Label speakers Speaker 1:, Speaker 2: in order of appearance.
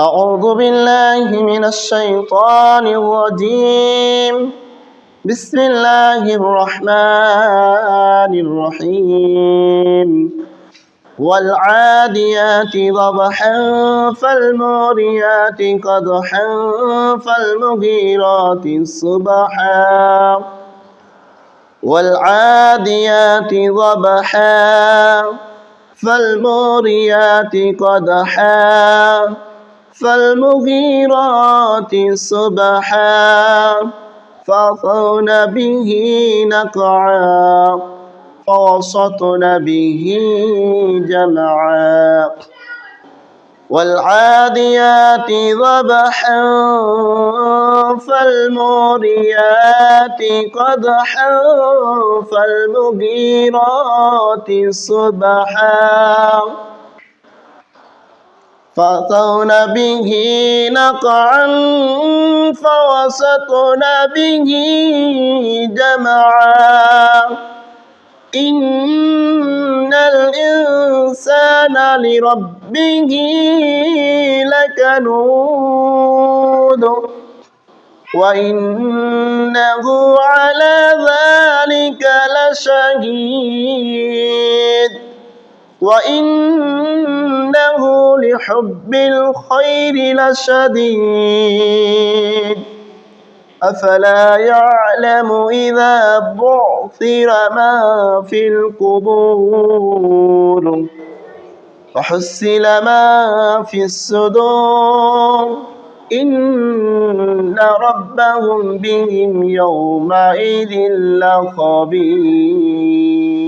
Speaker 1: أعوذ بالله من الشيطان الرجيم. بسم الله الرحمن الرحيم. والعاديات ضبحا فالموريات قدحا فالمغيرات صبحا. والعاديات ضبحا فالموريات قدحا فالمغيرات صبحا فأثرن به نقعا فوسطن به جمعا. والعاديات ضبحا فالموريات قدحا فالمغيرات صبحا. فأثرن به نقعا فوسطن به جمعا. إن الإنسان لربه لكنود وإنه على ذلك لشهيد. وإنه لحب الخير لشديد أفلا يعلم إذا بعثر ما في القبور وحسل ما في الصدور إن ربهم بهم يومئذ لخبير